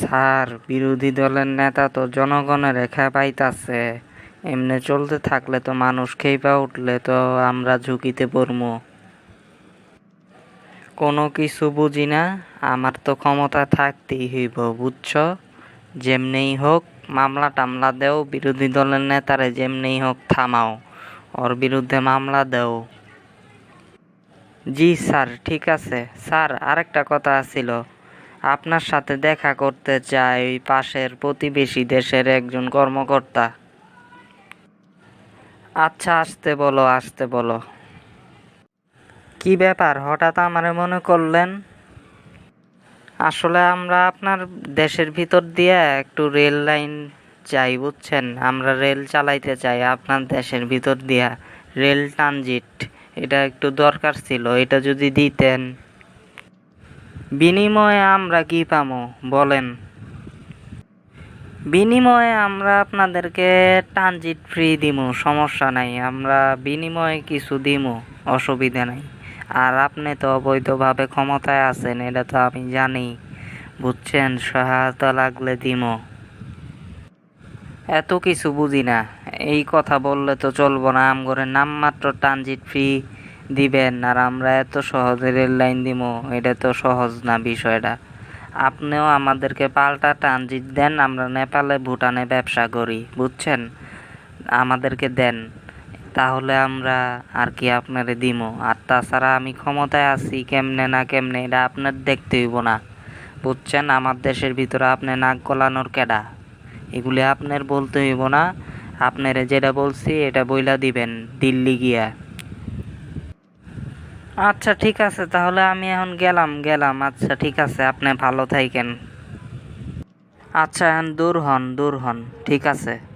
Sir, বিরোধী দলের নেতা তো জনগণের রেখা পাইতাছে। এমনি চলতে থাকলে তো মানুষ খেইপা উঠলে তো আমরা ঝুঁকিতে পড়মু কোনো কিছু বুঝি না, আমার তো ক্ষমতা থাকতেই হইব, বুঝছ? যেমনেই হোক, মামলা টামলা দেও, বিরোধী দলের নেতারে যেমনেই হোক থামাও, ওর বিরুদ্ধে মামলা দেও। জি স্যার, ঠিক আছে। স্যার, আরেকটা কথা আছিল। আপনার সাথে দেখা করতে চাই পাশের প্রতিবেশী দেশের একজন কর্মকর্তা। আচ্ছা আসতে বলো আসতে বলো। কি ব্যাপার? হঠাৎ আমারে মনে করলেন? আসলে আমরা আপনার দেশের ভিতর দিয়ে একটু রেল লাইন চাই বুঝছেন? আমরা রেল চালাইতে চাই আপনার দেশের ভিতর দিয়া। রেল ট্রানজিট, এটা একটু দরকার ছিল, এটা যদি দিতেন। বিনিময়ে আমরা কি পামো, বলেন। বিনিময়ে আমরা আপনাদেরকে ট্রানজিট ফ্রি দিমু, সমস্যা নাই। আমরা বিনিময়ে কিছু দিমু, অসুবিধা নাই। আর আপনি তো অবৈধভাবে ক্ষমতায় আছেন, এটা তো আমি জানি। বুঝছেন? সহায়তা লাগলে দিমু। এত কিছু বুঝি না। এই কথা বললে তো চলবো না। আমগরে নামমাত্র ট্রানজিট ফ্রি দিবেন, আর আমরা এত সহজে রেল লাইন দিব এটা তো সহজ না বিষয়টা। আপনিও আমাদেরকে পাল্টা ট্রানজিট দেন, আমরা নেপালে, ভুটানে ব্যবসা করি, বুঝছেন? আমাদেরকে দেন, তাহলে আমরা আর কি আপনারে দিমো। আর তাছাড়া আমি ক্ষমতায় আছি, কেমনে না কেমনে, এটা আপনার দেখতে হইব না, বুঝছেন? আমার দেশের ভিতরে আপনি নাক গলানোর কেডা? এগুলি আপনার বলতে হইব না, আপনারে যেটা বলছি, এটা বইলা দিবেন, দিল্লি গিয়া। আচ্ছা ঠিক আছে, তাহলে আমি এখন গেলাম গেলাম। আচ্ছা ঠিক আছে, আপনি ভালো থাকেন। আচ্ছা এখন দূর হন দূর হন, ঠিক আছে।